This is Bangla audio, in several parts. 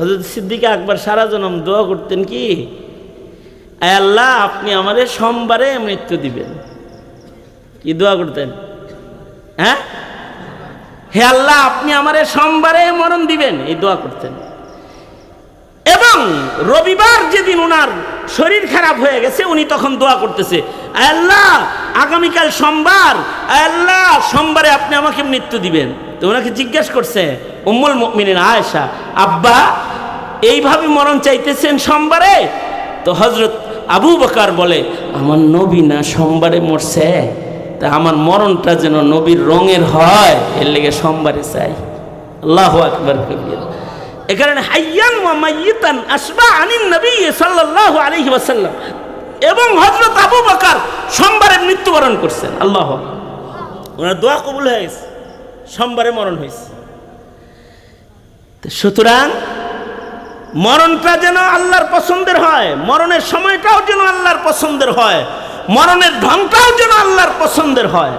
হজরত সিদ্দিকে আকবর সারা জনম দোয়া করতেন কি আল্লাহ, আপনি আমাদের সোমবারে মৃত্যু দিবেন। কি দোয়া করতেন? হ্যাঁ? হে আল্লাহ, আপনি আমারে সোমবারে মরণ দিবেন। এই দোয়া করতেন। এবং রবিবার যেদিন ওনার শরীর খারাপ হয়ে গেছে, উনি তখন দোয়া করতেছে আল্লাহ, আগামীকাল সোমবার আল্লাহ, সোমবারে আপনি আমাকে মৃত্যু দিবেন। তো ওনাকে জিজ্ঞেস করছে, উম্মুল মুমিনিন আয়েশা, আব্বা, এইভাবে মরণ চাইতেছেন সোমবারে? তো হজরত আবু বকার বলে, আমার নবী না সোমবারে মরছে, তা আমার মরণটা যেন নবীর রঙের হয়, এর লেগে সোমবারে চাই। আল্লাহ আকবর কবির। এ কারণে হাইয়ান ওয়া আসবা আনিন নবী সাল্লাল্লাহু আলাইহি ওয়াসাল্লাম। এবং হযরত আবু বকর সোমবারে মৃত্যুবরণ করছেন। আল্লাহ ওনার দোয়া কবুল হয়ে গেছে। সোমবারে মরণ হয়েছে। সুতরাং মরণটা যেন আল্লাহর পছন্দের হয়, মরণের সময়টাও যেন আল্লাহর পছন্দের হয়, মরণের ঢংটাও যেন আল্লাহর পছন্দের হয়।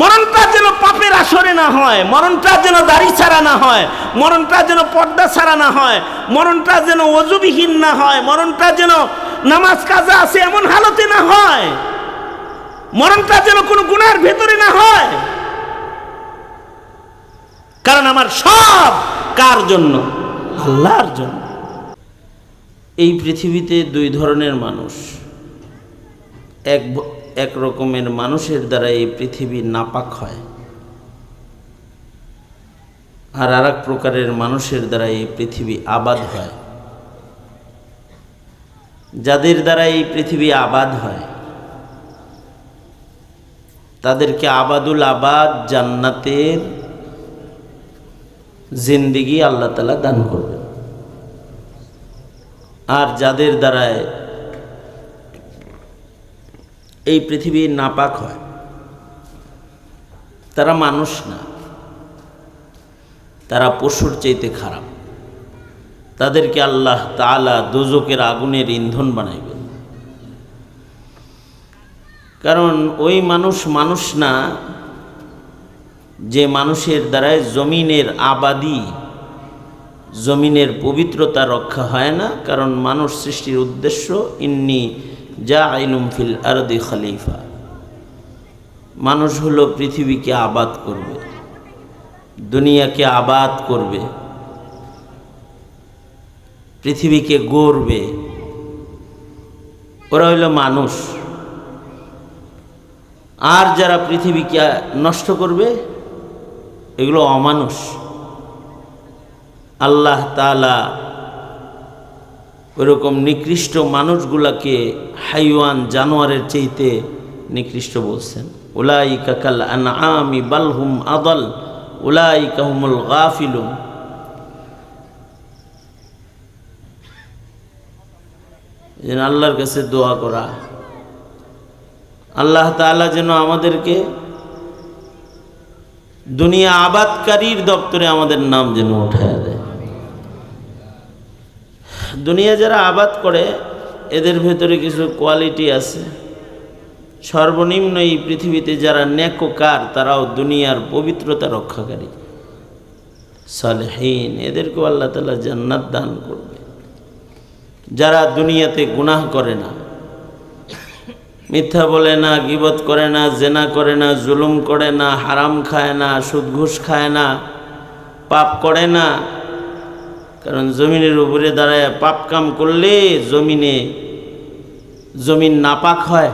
মরণটা যেন পাপের আসরে না হয়, মরণটা যেন দাড়ি ছাড়া না হয়, মরণটা যেন পর্দা ছাড়া না হয়, মরণটা যেন অজুবিহীন না হয়, মরণটা যেন নামাজ কাজা আছে এমন হালতে না হয়, মরণটা যেন কোনো গুনার ভেতরে না হয়। কারণ আমার সব কার জন্য? আল্লাহর জন্য। এই পৃথিবীতে দুই ধরনের মানুষ। এক এক রকমের মানুষের দ্বারা এই পৃথিবী নাপাক হয়। আর আর এক প্রকারের মানুষের দ্বারা এই পৃথিবী আবাদ হয়। যাদের দ্বারা এই পৃথিবী আবাদ হয়, তাদেরকে আবাদুল আবাদ জান্নাতের জিন্দিগি আল্লাহ তালা দান করবেন। আর যাদের দ্বারায় এই পৃথিবী নাপাক হয়, তারা মানুষ না, তারা পশুর চাইতে খারাপ। তাদেরকে আল্লাহ তাআলা দোজকের আগুনের ইন্ধন বানাইবেন। কারণ ওই মানুষ মানুষ না যে মানুষের দ্বারায় জমিনের আবাদি, জমিনের পবিত্রতা রক্ষা হয় না, কারণ মানুষ সৃষ্টির উদ্দেশ্য, ইন্নি যা আইনুম ফিল আরদি খলিফা। মানুষ হলো পৃথিবীকে আবাদ করবে, দুনিয়াকে আবাদ করবে, পৃথিবীকে গড়বে। ওরা হইল মানুষ। আর যারা পৃথিবীকে নষ্ট করবে এগুলো অমানুষ। আল্লাহ তালা ওরকম নিকৃষ্ট মানুষগুলাকে হাইওয়ান জানোয়ারের চাইতে নিকৃষ্ট বলছেন। উলাই কাকাল আনআমি বালহুম আদল উলাই কাহুমুল গাফিলুম যেন আল্লাহর কাছে দোয়া করা। আল্লাহ তাআলা যেন আমাদেরকে দুনিয়া আবাদকারীর দপ্তরে আমাদের নাম যেন উঠায় দেয়। দুনিয়া যারা আবাদ করে, এদের ভেতরে কিছু কোয়ালিটি আছে। সর্বনিম্ন এই পৃথিবীতে যারা নেকোকার, তারাও দুনিয়ার পবিত্রতা রক্ষাকারী। সালেহীন, এদেরকেও আল্লাহ তালা জান্নাত দান করবে। যারা দুনিয়াতে গুনাহ করে না মিথ্যা বলে না, গিবত করে না, জেনা করে না, জুলুম করে না, হারাম খায় না সুদঘুষ খায় না, পাপ করে না। কারণ জমিনের উপরে দাঁড়ায় পাপ কাম করলে জমিনে জমিন নাপাক হয়।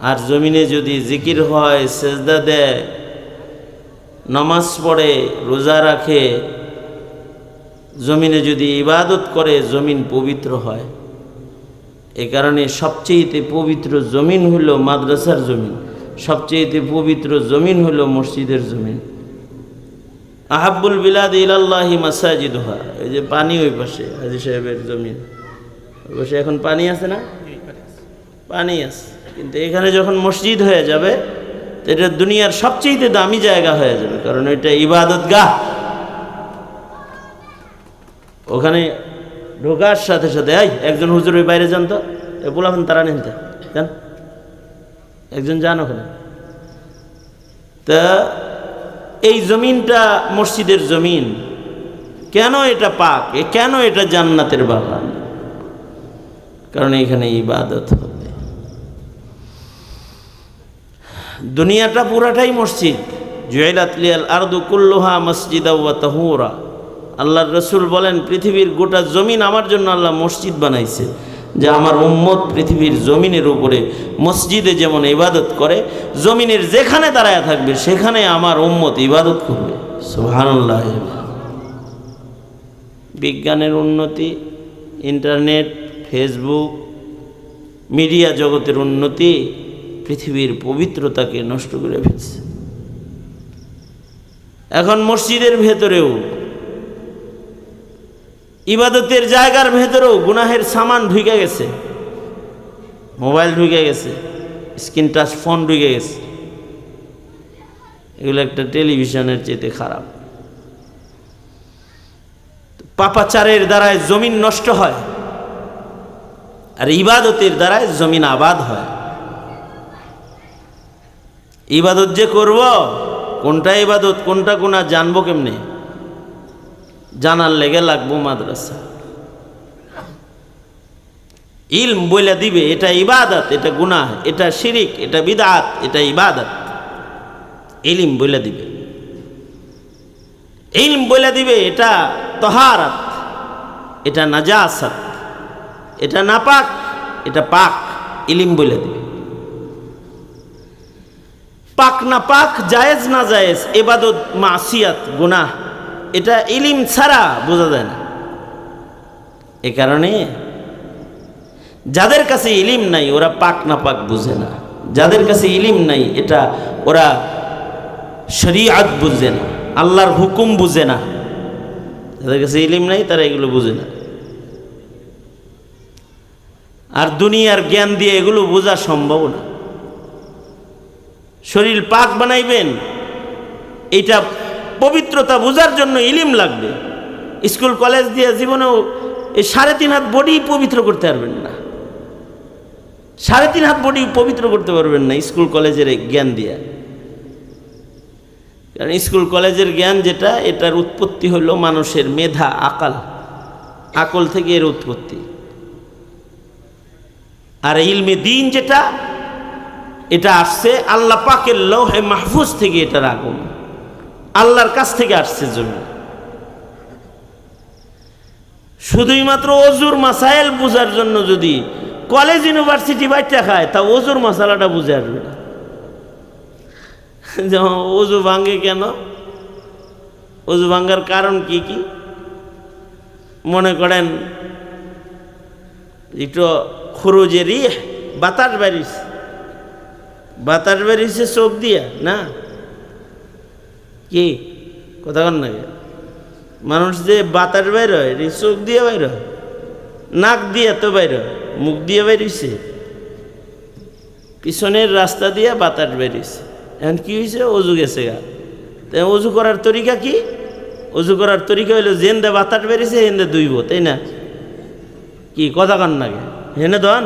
আর জমিনে যদি জিকির হয়, সেজদা দেয়, নামাজ পড়ে, রোজা রাখে, জমিনে যদি ইবাদত করে, জমিন পবিত্র হয়। এ কারণে সবচেয়েতে পবিত্র জমিন হলো মাদ্রাসার জমিন, সবচেয়েতে পবিত্র জমিন হলো মসজিদের জমিন। আহাব্বুল বিলাদ ইলাল্লাহি মাসাজিদুহা, এই যে পানি ওই পাশে, হাজি সাহেবের জমিন। ওই পাশে এখন পানি আছে না? পানি আছে। কিন্তু এখানে যখন মসজিদ হয়ে যাবে, তো এটা দুনিয়ার সবচেয়ে দামি জায়গা হয়ে যাবে, কারণ এটা ইবাদত গাহ ওখানে ঢোকার সাথে সাথে, এই, একজন হুজুর ওই বাইরে যান তো। এ বলাবেন তারা নিতে যান। একজন যান ওখানে। তা এই জমিনটা মসজিদের জমিন। কেন এটা পাক? এ কেন এটা জান্নাতের বাগান? কারণ এখানে ইবাদত হবে। দুনিয়াটা পুরাটাই মসজিদ। জুয়েলাতলিয়াল আরদু কুল্লুহা মসজিদা তাহুরা। আল্লাহর রসুল বলেন, পৃথিবীর গোটা জমিন আমার জন্য আল্লাহ মসজিদ বানাইছে, যে আমার উম্মত পৃথিবীর জমিনের উপরে মসজিদে যেমন ইবাদত করে, জমিনের যেখানে দাঁড়ায় থাকবে, সেখানে আমার উম্মত ইবাদত করবে। সুবহানাল্লাহ। বিজ্ঞানের উন্নতি, ইন্টারনেট, ফেসবুক, মিডিয়া জগতের উন্নতি, পৃথিবীর পবিত্রতাকে নষ্ট করে ফেলছে। এখন মসজিদের ভেতরেও ইবাদতের জায়গার ভেতরেও গুনাহের সামান ঢুকে গেছে। মোবাইল ঢুকে গেছে, স্ক্রিন টাচ, ফোন ঢুকে গেছে। এগুলো একটা টেলিভিশনের চেতে খারাপ। পাপাচারের দ্বারায় জমিন নষ্ট হয় আর ইবাদতের দ্বারায় জমিন আবাদ হয়। ইবাদত যে করব, কোনটা ইবাদত, কোনটা কোনা জানব কেমনে? জানার লেগে লাগবো মাদ্রাসা। ইলম বইলা দিবে, এটা ইবাদত, এটা গুনাহ, এটা শিরিক, এটা বিদাত, এটা ইবাদত। ইলিম বইলা দিবে। ইলম বইলা দিবে, এটা তহারাত, এটা নাজাসাত, এটা নাপাক, এটা পাক, ইলিম বইলা দিবে। পাক না পাক, জায়েজ না জায়েজ, এবাদত, মাসিয়াত, গুনাহ। এটা ইলিম ছাড়া বোঝা যায় না। এ কারণে যাদের কাছে ইলিম নাই, ওরা পাক না পাক বুঝে না। যাদের কাছে ইলিম নাই, এটা ওরা শরিয়াত বুঝে না, আল্লাহর হুকুম বুঝে না। যাদের কাছে ইলিম নাই, তারা এগুলো বুঝে না। আর দুনিয়ার জ্ঞান দিয়ে এগুলো বোঝা সম্ভব না। শরীর পাক বানাইবেন এটা পবিত্রতা বোঝার জন্য ইলিম লাগবে। স্কুল, কলেজ দিয়ে জীবনেও এই সাড়ে তিন হাত বডি পবিত্র করতে পারবেন না। সাড়ে তিন হাত বডি পবিত্র করতে পারবেন না স্কুল, কলেজের জ্ঞান দিয়ে। কারণ স্কুল, কলেজের জ্ঞান যেটা, এটার উৎপত্তি হলো মানুষের মেধা, আকাল। আকল থেকে এর উৎপত্তি। আর ইলমে দিন যেটা, এটা আসছে আল্লাহ পাকের লৌহে মাহফুজ থেকে এটার আগমন। আল্লাহর কাছ থেকে আসছে জমি। শুধুই মাত্র অজুর মাসাইল বোঝার জন্য যদি কলেজ ইউনিভার্সিটি বাচ্চা খায়, তা অজুর মশালাটা বুঝে আসবে না। যেমন অজু ভাঙ্গে কেন? অজু ভাঙ্গার কারণ কি কি? মনে করেন, একটু খরচেরই বাতাস বাড়িস বাতাস বেরিয়েছে চোখ দিয়া, না? কি? কথা কন না মানুষ যে বাতাস বাইর হয় চোখ দিয়ে বাইর নাক দিয়ে তো বাইর মুখ দিয়ে বেরিয়েছে পিছনের রাস্তা দিয়ে বাতাস বেরিয়েছে এখন কি হয়েছে অজু গেছে গা। তাই অজু করার তরিকা কি? অজু করার তরিকা হইল জেন্দে বাতাস বেরিয়েছে হেন্দে দুইব তাই না? কি, কথা কান না হেনে ধন?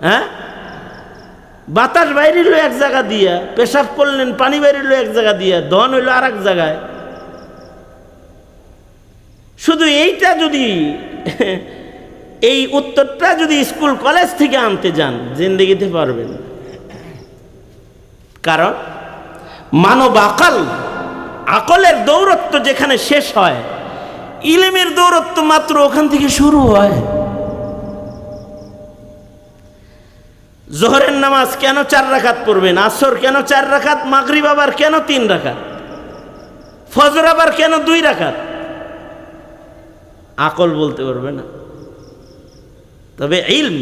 হ্যাঁ? বাতাস বাইরিল এক জায়গা দিয়া, পেশাব করলেন, পানি বাইরিল এক জায়গা দিয়া, ধন হইল আর এক জায়গায়। শুধু এইটা যদি, এই উত্তরটা যদি স্কুল, কলেজ থেকে আনতে যান, জিন্দগিতে পারবেন। কারণ, মানব আকাল, আকলের দৌরত্ব যেখানে শেষ হয়, ইলেমের দৌরত্ব মাত্র ওখান থেকে শুরু হয়। জোহরের নামাজ কেন চার রাখাত পড়বেন? আসর কেন চার রাখাত মাগরিব আবার কেন তিন রাখাত ফজর আবার কেন দুই রাখাত আকল বলতে পারবে না। তবে ইলম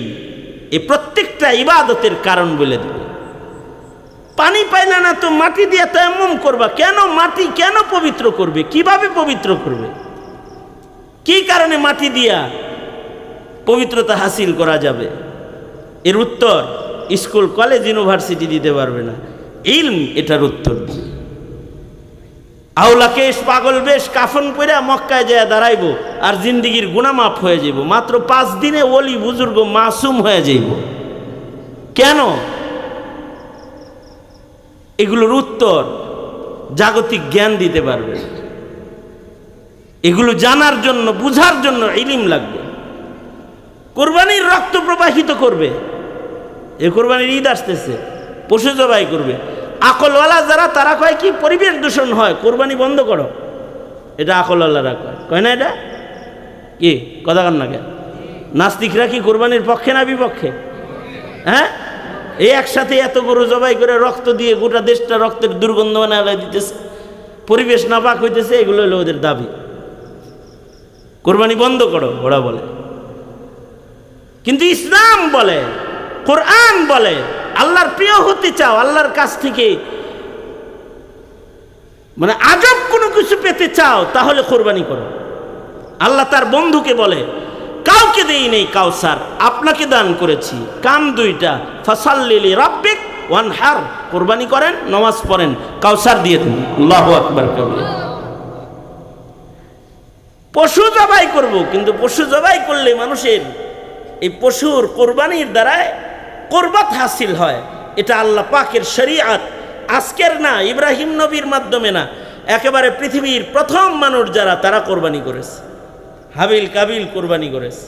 এই প্রত্যেকটা ইবাদতের কারণ বলে দেবে। পানি পাইলে না তো মাটি দিয়ে তো এমন করবা। কেন মাটি কেন পবিত্র করবে? কীভাবে পবিত্র করবে? কি কারণে মাটি দিয়া পবিত্রতা হাসিল করা যাবে? এর উত্তর, স্কুল, কলেজ, ইউনিভার্সিটি দিতে পারবে না। ইলম এটার উত্তর আউলা কেশ পাগল বেশ কাফন পরে মক্কায় যায় দাঁড়াইব আর জিন্দিগির গুণামাপ হয়ে যাইব। মাত্র পাঁচ দিনে ওলি বুজুর্গ মাসুম হয়ে যাইব। কেন? এগুলোর উত্তর জাগতিক জ্ঞান দিতে পারবে এগুলো জানার জন্য, বুঝার জন্য ইলিম লাগবে। কোরবানির রক্ত প্রবাহিত করবে। এ কোরবানির ঈদ আসতেছে, পশু জবাই করবে। আকলওয়ালা যারা, তারা কয় কি, পরিবেশ দূষণ হয়, কোরবানি বন্ধ করো। এটা আকলওয়ালারা কয়। কয় না এটা? কি? কথা কান না কেন? নাস্তিকরা কি কোরবানির পক্ষে না বিপক্ষে? হ্যাঁ? এই একসাথে এত গরু জবাই করে রক্ত দিয়ে গোটা দেশটা রক্তের দুর্গন্ধ মানে বানায় দিতেছে, পরিবেশ নাপাক হইতেছে, এগুলো হলো ওদের দাবি। কোরবানি বন্ধ করো, ওরা বলে। কিন্তু ইসলাম বলে, কোরআন বলে, আল্লাহর প্রিয় হতে চাও, আল্লাহর কাছ থেকে মানে আজব কোনো কিছু পেতে চাও, তাহলে কোরবানি করো। আল্লাহ তার বন্ধুকে বলে, কাউকে দেই নেই কাউসার, আপনাকে দান করেছি, কান দুইটা ফাসাল্লিলি রাব্বিক ওয়ান হার কোরবানি করেন, নমাজ পড়েন, কাউসার দিয়ে দিন। আল্লাহ আকবার কবির পশু জবাই করব, কিন্তু পশু জবাই করলে মানুষের এই পশুর কোরবানির দ্বারায় কোরবাত হাসিল হয়। এটা আল্লাহ পাকের শরিয়াত। আজকের না, ইব্রাহিম নবীর মাধ্যমে না, একেবারে পৃথিবীর প্রথম মানুষ যারা, তারা কোরবানি করেছে। হাবিল কাবিল কোরবানি করেছে।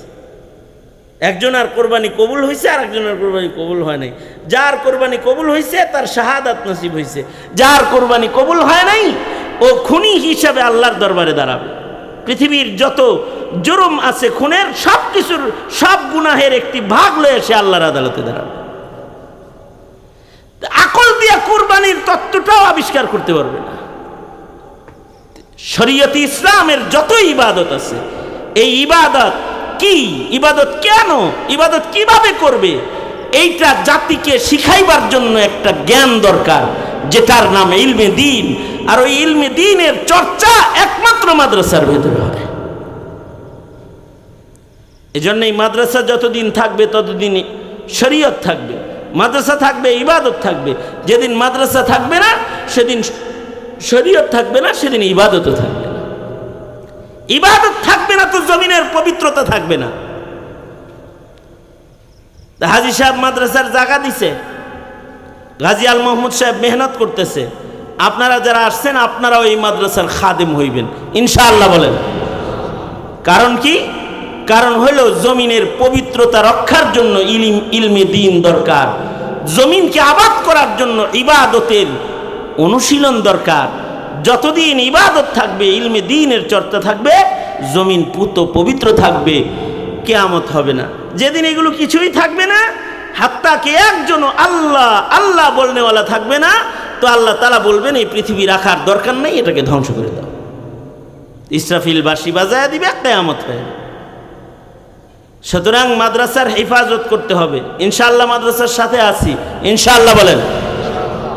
একজনের কোরবানি কবুল হয়েছে আর একজনের কোরবানি কবুল হয় নাই। যার কোরবানি কবুল হয়েছে তার শাহাদাত নসিব হয়েছে যার কোরবানি কবুল হয় নাই, ও খুনি হিসাবে আল্লাহর দরবারে দাঁড়াবে। পৃথিবীর যত জুরুম আছে, খুনের সব কিছুর সব গুনাহের একটি ভাগ লয়ে সে আল্লাহর আদালতে দাঁড়াবে। আকল দিয়া কোরবানির তত্ত্বটাও আবিষ্কার করতে পারবে না। শরীয়তি ইসলামের যত ইবাদত আছে, এই ইবাদত কি? ইবাদত কেন? ইবাদত কীভাবে করবে? এইটা জাতিকে শিখাইবার জন্য একটা জ্ঞান দরকার, যেটার নাম ইলমে দিন। আর ওই ইলমে দিনের চর্চা একমাত্র মাদ্রাসার ভেতরে হবে। এজন্য এই মাদ্রাসা যতদিন থাকবে ততদিন শরীয়ত থাকবে। মাদ্রাসা থাকবে, ইবাদত থাকবে। যেদিন মাদ্রাসা থাকবে না, সেদিন শরীয়ত থাকবে না, সেদিন ইবাদতও থাকবে না। ইবাদত থাকবে না তো জমিনের পবিত্রতা থাকবে না। হাজি সাহেব মাদ্রাসার জায়গা দিছে। গাজী আল মোহাম্মদ সাহেব মেহনত করতেছে। আপনারা যারা আসছেন, আপনারাও এই মাদ্রাসার খাদেম হইবেন। ইনশাআল্লাহ বলেন। কারণ কি? কারণ হলো জমিনের পবিত্রতা রক্ষার জন্য ইলিম, ইলমে দিন দরকার। জমিনকে আবাদ করার জন্য ইবাদতের অনুশীলন দরকার। যতদিন ইবাদত থাকবে, ইলমে দিনের চর্চা থাকবে, জমিন পুত পবিত্র থাকবে, কেয়ামত হবে না। যেদিন এগুলো কিছুই থাকবে না হাত্তাকে একজন আল্লাহ আল্লাহ বলনেওয়ালা থাকবে না, তো আল্লাহ তালা বলবেন, এই পৃথিবী রাখার দরকার নেই, এটাকে ধ্বংস করে দাও। ইসরাফিল বাসি বাজায় দিবে কেয়ামত হয়ে সুতরাং মাদ্রাসার হেফাজত করতে হবে। ইনশাআল্লাহ মাদ্রাসার সাথে আছি। ইনশাআল্লাহ বলেন।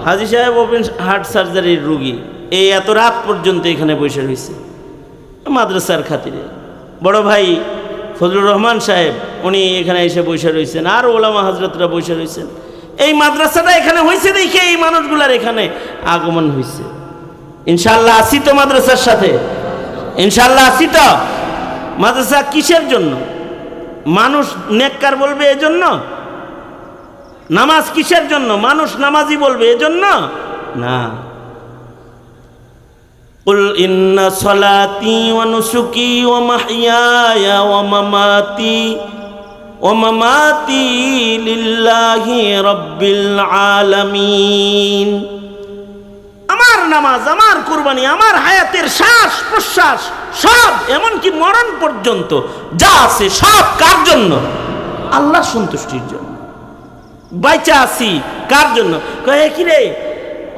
হাজি সাহেব ওপেন হার্ট সার্জারির রুগী। এই এত রাত পর্যন্ত এখানে বসে রয়েছে। মাদ্রাসার খাতিরে। বড় ভাই ফজলুর রহমান সাহেব, উনি এখানে এসে বসে রয়েছেন। আর ওলামা হাজরতরা বসে রয়েছেন। এই মাদ্রাসাটা এখানে হয়েছে দেখে এই মানুষগুলার এখানে আগমন হয়েছে। ইনশাল্লাহ আসি তো মাদ্রাসার সাথে। ইনশাল্লাহ আসি তো। মাদ্রাসা কিসের জন্য? মানুষ নেককার বলবে এজন্য নামাজ কিসের জন্য মানুষ নামাজি বলবে এজন্য না قل إن صلاتي ونسكي ومحياي ومماتي ومماتي لله رب العالمين আমার নামাজ আমার কুরবানি আমার হায়াতের শ্বাস প্রশ্বাস সব, এমনকি মরণ পর্যন্ত যা আছে সব কার জন্য? আল্লাহ সন্তুষ্টির জন্য। বাইচা আছি কার জন্য? কয়ে কি রে?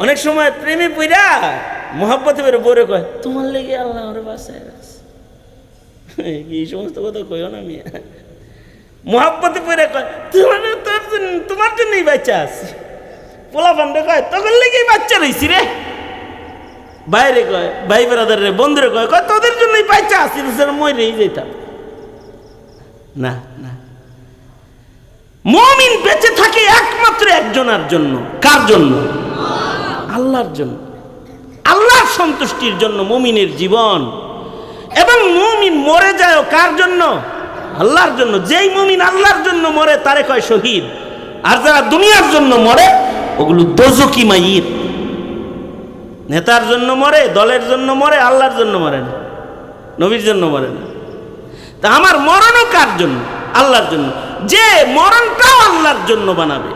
অনেক সময় প্রেমে পইরা মহাব্বতে বেরো বরে কয়, তোমার লেগে আল্লাহ এই সমস্ত কথা কইও না আমি মহাব্বতে পইরা কয়, তোমার তোর জন্য, তোমার জন্যই বাচ্চা আছি। পোলা ফান্ডে কয় তখন লেগেই বাচ্চা রইছি রে। বাইরে কয়, ভাই বেড়াদার রে, বন্ধুরে কয় কয়, তোদের জন্যই বাচ্চা আছি মরেই যেতাম। না না। মমিন বেঁচে থাকে একমাত্র একজনের জন্য। কার জন্য? আল্লাহর জন্য। আল্লাহর সন্তুষ্টির জন্য মুমিনের জীবন। এবং মুমিন মরে যায় কার জন্য? আল্লাহর জন্য। যেই মুমিন আল্লাহর জন্য মরে, তারে কয় শহীদ। আর যারা দুনিয়ার জন্য মরে, ওগুলো দোজকি মাইর। নেতার জন্য মরে, দলের জন্য মরে, আল্লাহর জন্য মরে না। নবীর জন্য মরে না। তা আমার মরণও কার জন্য? আল্লাহর জন্য। যে মরণটাও আল্লাহর জন্য বানাবে।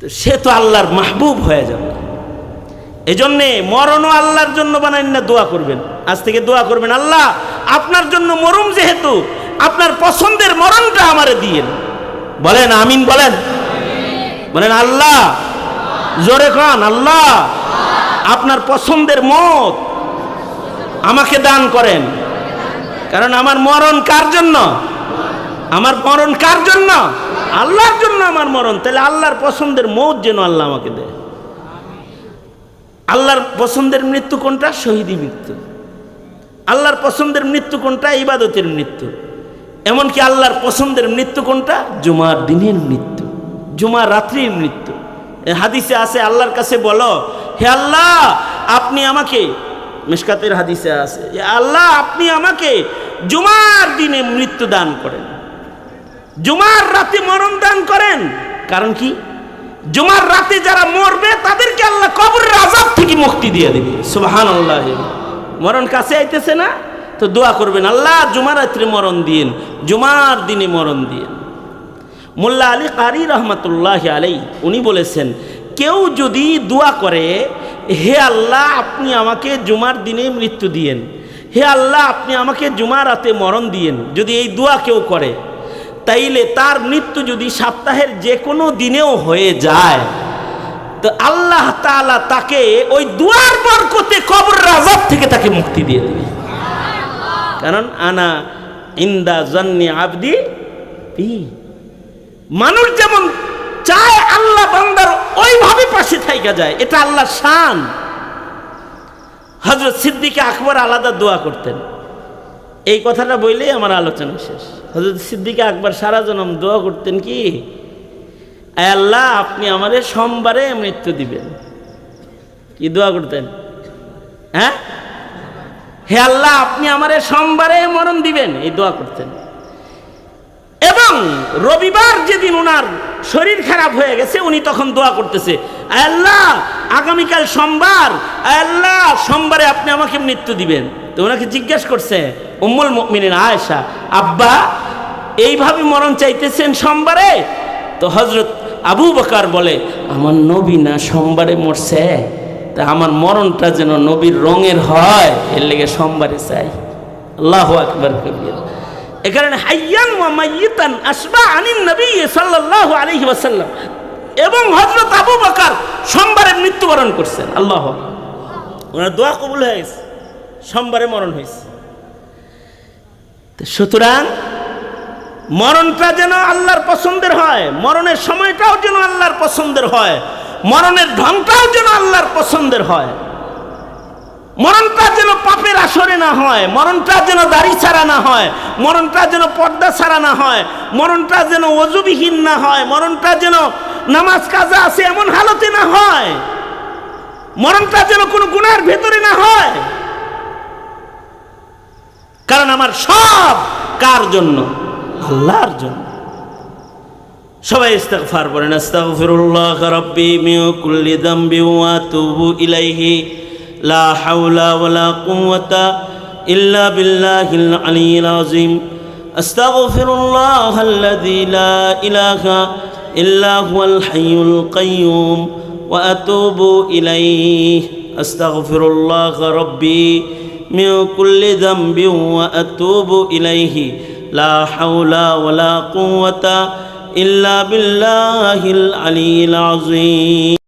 তো সে তো আল্লাহর মাহবুব হয়ে যাবে। এজন্যে মরণও আল্লাহর জন্য বানাইন না, দোয়া করবেন। আজ থেকে দোয়া করবেন, আল্লাহ, আপনার জন্য মরুম যেহেতু, আপনার পছন্দের মরণটা আমারে দিয়েন। বলেন, আমিন বলেন। বলেন, আল্লাহ, জোরে খান আল্লাহ, আপনার পছন্দের মত আমাকে দান করেন। কারণ আমার মরণ কার জন্য? আমার মরণ কার জন্য? আল্লাহর জন্য আমার মরণ। তাহলে আল্লাহর পছন্দের মৌত যেন আল্লাহ আমাকে দেয়। আল্লাহর পছন্দের মৃত্যু কোনটা? শহীদি মৃত্যু। আল্লাহর পছন্দের মৃত্যু কোনটা? ইবাদতের মৃত্যু। এমনকি আল্লাহর পছন্দের মৃত্যু কোনটা? জুমার দিনের মৃত্যু। জুমার রাত্রির মৃত্যু। হাদিসে আছে, আল্লাহর কাছে বলো, হে আল্লাহ, আপনি আমাকে মিসকাতের হাদিসে আছে যে আল্লাহ আপনি আমাকে জুমার দিনে মৃত্যু দান করেন। জুমার রাতে মরণ দান করেন। কারণ কি? জুমার রাতে যারা মরবে, তাদেরকে আল্লাহ কবরের আজাব থেকে মুক্তি দিয়ে দেবে। সুবাহান আল্লাহ মরণ কাছে আইতেছে না? তো দোয়া করবেন, আল্লাহ জুমার রাত্রে মরণ দিন জুমার দিনে মরণ দিন মোল্লা আলী কারি রহমতুল্লাহ আলাই উনি বলেছেন, কেউ যদি দোয়া করে হে আল্লাহ, আপনি আমাকে জুমার দিনে মৃত্যু দিয়েন। হে আল্লাহ, আপনি আমাকে জুমার রাতে মরণ দিয়েন, যদি এই দোয়া কেউ করে। তাইলে তার মৃত্যু যদি সপ্তাহের যে কোনো দিনেও হয়ে যায়। তো আল্লাহ তাআলা তাকে ওই দুয়ার বরকতে কবর রাজাব থেকে তাকে মুক্তি দিয়ে দেবে। কারণ আনা ইন্দা জন্নি আবদি মানুষ যেমন চায় আল্লাহ বান্দার ওইভাবে পাশে থাইকা যায়, এটা আল্লাহ শান। হজরত সিদ্দিকে আকবর আলাদা দোয়া করতেন। এই কথাটা বললেই আমার আলোচনা শেষ। হজরত সিদ্দিকে আকবর সারা জনম দোয়া করতেন কি আল্লাহ, আপনি আমাদের সোমবারে মৃত্যু দিবেন। কি দোয়া করতেন? হ্যাঁ? হে আল্লাহ, আপনি আমারে সোমবারে মরণ দিবেন। এই দোয়া করতেন। এবং রবিবার যেদিন ওনার শরীর খারাপ হয়ে গেছে, উনি তখন দোয়া করতেছে আল্লাহ, আগামীকাল সোমবার আল্লাহ, সোমবারে আপনি আমাকে মৃত্যু দিবেন। তো ওনাকে জিজ্ঞেস করছে, উম্মুল মিনিন আয়েশা, আব্বা, এইভাবে মরণ চাইতেছেন সোমবারে? তো হজরত আবু বকার বলে, আমার নবী না সোমবারে মরছে, তা আমার মরণটা যেন নবীর রঙের হয়, এর লেগে সোমবারে চাই। আল্লাহ আকবর কবির। এ কারণে হাইয়ান ওয়া মাইয়িতান আসবা আনিন নবী সাল্লাল্লাহু আলাইহি ওয়াসাল্লাম। এবং হযরত আবু বকর সোমবারে মৃত্যুবরণ করছেন। আল্লাহ ওনার দোয়া কবুল হয়ে গেছে। সোমবারে মরণ হয়েছে। সুতরাং, মরণটা যেন আল্লাহর পছন্দের হয়, মরণের সময়টাও যেন আল্লাহর পছন্দের হয়, মরণের ঢংটাও যেন আল্লাহর পছন্দের হয়। মরণটা যেন পাপের আসরে না হয়, মরণটা যেন দাড়ি ছাড়া না হয়, মরণটা যেন পর্দা ছাড়া না হয়, মরণটা যেন অজুবিহীন না হয়, মরণটা যেন নামাজ কাজা আছে এমন হালতে না হয়, মরণটা যেন কোনো গুনার ভেতরে না হয়। কারণ আমার সব কার জন্য? আল্লাহর জন্য। সবাই ইস্তেগফার করেন আস্তাগফিরুল্লাহ রাব্বি মিন কুল্লি যামবি ওয়া আতুবু ইলাইহি। لا حول ولا قوة إلا بالله العلي العظيم. أستغفر الله الذي لا إله إلا هو الحي القيوم وأتوب إليه. أستغفر الله ربي من كل ذنب وأتوب إليه. لا حول ولا قوة إلا بالله العلي العظيم.